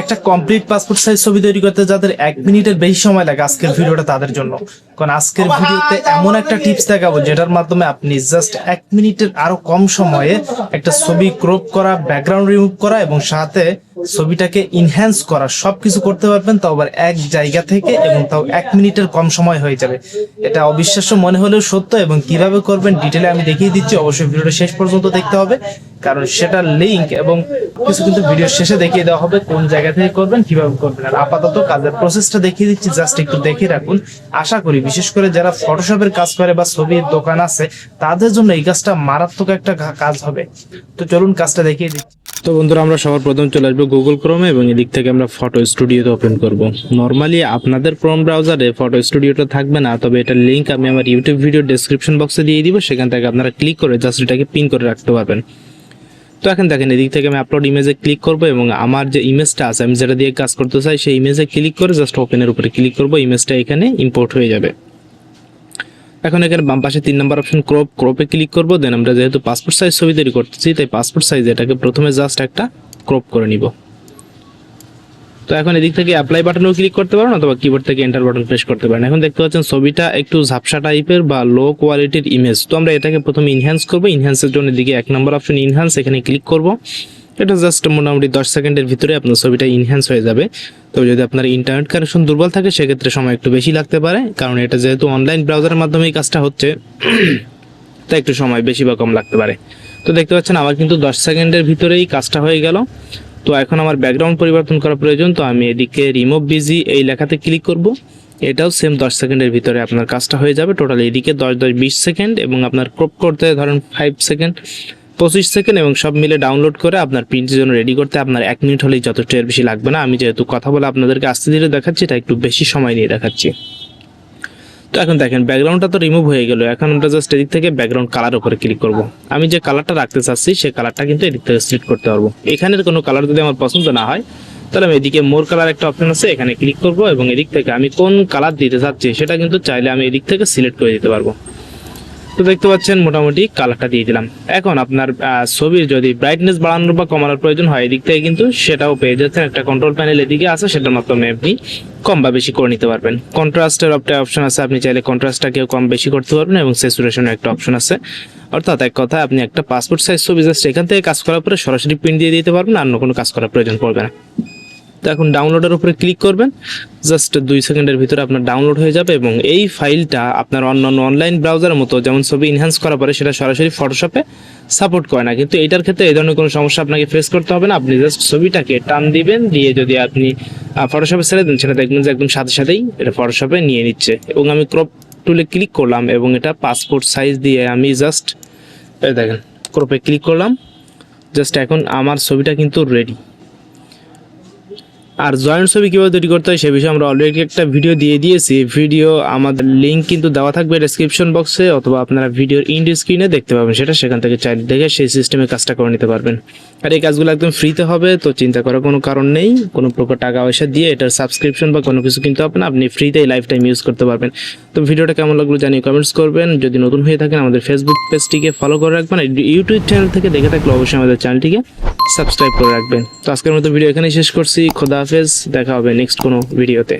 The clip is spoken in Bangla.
একটা কমপ্লিট পাসপোর্ট সাইজ ছবি তৈরি করতে যাদের এক মিনিটের বেশি সময় লাগে আজকের ভিডিওটা তাদের জন্য। কারণ আজকের ভিডিওতে এমন একটা টিপস দেখাবো যেটার মাধ্যমে আপনি জাস্ট এক মিনিটের আরও কম সময়ে একটা ছবি ক্রপ করা ব্যাকগ্রাউন্ড রিমুভ করা এবং সাথে ছবিটাকে ইনহ্যান্স করা সবকিছু করতে পারবেন তাও আবার এক জায়গা থেকে এবং তাও এক মিনিটের কম সময় হয়ে যাবে। এটা অবিশ্বাস্য মনে হলেও সত্য এবং কীভাবে করবেন ডিটেলে আমি দেখিয়ে দিচ্ছি অবশ্যই ভিডিওটা শেষ পর্যন্ত দেখতে হবে কারণ সেটার লিংক এবং কিছু কিন্তু ভিডিও শেষে দেখিয়ে দেওয়া হবে কোন জায়গা থেকে করবেন কীভাবে করবেন। আর আপাতত কাজের প্রসেসটা দেখিয়ে দিচ্ছি জাস্ট একটু দেখে রাখুন। আশা করি বিশেষ করে যারা ফটোশপের কাজ করে বা ছবির দোকান আছে, তাদের জন্য এই কাজটা মারাত্মক একটা কাজ হবে। তো চলুন কাজটা দেখিয়ে দিচ্ছি তো বন্ধুরা, আমরা সবার প্রথম চলে আসব গুগল ক্রোমে এবং এদিক থেকে আমরা ফটো স্টুডিওতে ওপেন করব। নর্মালি আপনাদের ক্রোম ব্রাউজারে ফটো স্টুডিওটা থাকবে না, তবে এটার লিঙ্ক আমি আমার ইউটিউব ভিডিও ডেসক্রিপশন বক্সে দিয়ে দিব। সেখান থেকে আপনারা ক্লিক করে জাস্ট এটাকে পিন করে রাখতে পারবেন। তো এখন দেখেন, এদিক থেকে আমি আপলোড ইমেজে ক্লিক করব এবং আমার যে ইমেজটা আছে, আমি যেটা দিয়ে কাজ করতে চাই, সেই ইমেজে ক্লিক করে জাস্ট ওপেনের উপরে ক্লিক করব ইমেজটা এখানে ইম্পোর্ট হয়ে যাবে। এখন এখানে বাম পাশে তিন নম্বর অপশন ক্রপ ক্রপে ক্লিক করব দেন আমরা যেহেতু পাসপোর্ট সাইজ ছবি তৈরি করতেছি, তাই পাসপোর্ট সাইজ এটাকে প্রথমে জাস্ট একটা ক্রপ করে নিব। তো এখন এদিক থেকে অ্যাপ্লাই বাটনেও ক্লিক করতে পারেন অথবা কিবোর্ড থেকে এন্টার বাটন প্রেস করতে পারেন। এখন দেখতে পাচ্ছেন ছবিটা একটু ঝাপসা টাইপের বা লো কোয়ালিটির ইমেজ তো আমরা এটাকে প্রথমে ইনহ্যান্স করব। ইনহ্যান্সের জন্য এদিকে এক নম্বর অপশন ইনহ্যান্স এখানে ক্লিক করব। এটা জাস্ট মোটামুটি দশ সেকেন্ডের ভিতরে আপনার ছবিটা ইনহ্যান্স হয়ে যাবে। তো যদি আপনার ইন্টারনেট কানেকশন দুর্বল থাকে, সেক্ষেত্রে সময় একটু বেশি লাগতে পারে। কারণ এটা যেহেতু অনলাইন ব্রাউজারের মাধ্যমে এই কাজটা হচ্ছে, তাই একটু সময় বেশি বা কম লাগতে পারে। তো দেখতে পাচ্ছেন, আমার কিন্তু দশ সেকেন্ডের ভিতরেই কাজটা হয়ে গেল। তো এখন আমার ব্যাকগ্রাউন্ড পরিবর্তন করা প্রয়োজন, তো আমি এদিকে রিমুভ বিজি এই লেখাতে ক্লিক করব। এটাও সেম দশ সেকেন্ডের ভিতরে আপনার কাজটা হয়ে যাবে। টোটাল এদিকে দশ দশ, বিশ সেকেন্ড এবং আপনার ক্রপ করতে ধরেন ফাইভ সেকেন্ড, পঁচিশ সেকেন্ড এবং সব মিলে ডাউনলোড করে আপনার প্রিন্টের জন্য রেডি করতে আপনার এক মিনিট হলেই যথেষ্ট এর বেশি লাগবে না। আমি যেহেতু কথা বলে আপনাদেরকে আস্তে ধীরে দেখাচ্ছি, এটা একটু বেশি সময় নিয়ে দেখাচ্ছি। তো এখন দেখেন ব্যাকগ্রাউন্ডটা তো রিমুভ হয়ে গেল। এখন আমরা জাস্ট এদিক থেকে ব্যাকগ্রাউন্ড কালার উপরে ক্লিক করব। আমি যে কালারটা রাখতে চাচ্ছি সেই কালারটা কিন্তু এদিক থেকে সিলেক্ট করতে পারব। এখানের কোনো কালার যদি আমার পছন্দ না হয়, তাহলে আমি এদিকে মোর কালার একটা অপশন আছে, এখানে ক্লিক করব এবং এদিক থেকে আমি কোন কালার দিতে চাচ্ছি, সেটা কিন্তু চাইলে আমি এদিক থেকে সিলেক্ট করে দিতে পারব। তো দেখতে পাচ্ছেন, মোটামুটি কালারটা দিয়ে দিলাম। এখন আপনার ছবির যদি ব্রাইটনেস বাড়ানোর বা কমানোর প্রয়োজন হয় এদিক থেকে কিন্তু সেটাও পেয়ে যাচ্ছেন। একটা কন্ট্রোল প্যানেল এদিকে আছে সেটার মাধ্যমে আপনি কম বা বেশি করে নিতে পারবেন। কন্ট্রাস্টের একটা অপশন আছে, আপনি চাইলে কন্ট্রাস্টটাকেও কম বেশি করতে পারবেন এবং স্যাচুরেশনের একটা অপশন আছে। অর্থাৎ এক কথা আপনি একটা পাসপোর্ট সাইজ ছবি জাস্ট এখান থেকে কাজ করার পরে সরাসরি প্রিন্ট দিয়ে দিতে পারবেন, আর অন্য কোনো কাজ করার প্রয়োজন পড়বে না। তো এখন ডাউনলোডের উপরে ক্লিক করবেন। জাস্ট দুই সেকেন্ডের ভিতরে আপনার ডাউনলোড হয়ে যাবে এবং এই ফাইলটা আপনার অন্যান্য অনলাইন ব্রাউজারের মতো যেমন ছবি ইনহ্যান্স করার পরে সেটা সরাসরি ফটোশপে সাপোর্ট করে না। কিন্তু এটার ক্ষেত্রে এই ধরনের কোনো সমস্যা আপনাকে ফেস করতে হবে না। আপনি জাস্ট ছবিটাকে টান দিবেন, দিয়ে যদি আপনি ফটোশপে ছেড়ে দেন, সেটা দেখবেন যে একদম সাথে সাথেই এটা ফটোশপে নিয়ে নিচ্ছে। এবং আমি ক্রপ টুলে ক্লিক করলাম এবং এটা পাসপোর্ট সাইজ দিয়ে আমি জাস্ট দেখেন ক্রপে ক্লিক করলাম। জাস্ট এখন আমার ছবিটা কিন্তু রেডি আর জয়েন্ট ছবি কীভাবে তৈরি করতে হয় সে বিষয়ে আমরা অলরেডি একটা ভিডিও দিয়ে দিয়েছি। ভিডিও আমাদের লিঙ্ক কিন্তু দেওয়া থাকবে ডেসক্রিপশন বক্সে অথবা আপনারা ভিডিওর ইন্ড স্ক্রিনে দেখতে পাবেন সেটা। সেখান থেকে চাইলে দেখে সেই সিস্টেমে কাজটা করে নিতে পারবেন। আর এই কাজগুলো একদম ফ্রিতে হবে, তো চিন্তা করার কোনো কারণ নেই। কোনো প্রকার টাকা পয়সা দিয়ে এটার সাবস্ক্রিপশন বা কোনো কিছু কিন্তু না, আপনি ফ্রিতে এই লাইফ টাইম ইউজ করতে পারবেন। তো ভিডিওটা কেমন লাগল জানিয়ে কমেন্টস করবেন। যদি নতুন হয়ে থাকেন আমাদের ফেসবুক পেজটিকে ফলো করে রাখবেন। ইউটিউব চ্যানেল থেকে দেখে থাকলে অবশ্যই আমাদের চ্যানেলটিকে সাবস্ক্রাইব করে রাখবেন। তো আজকের মতো ভিডিও এখানে শেষ করছি। খোদা হাফেজ। দেখা হবে নেক্সট কোনো ভিডিওতে।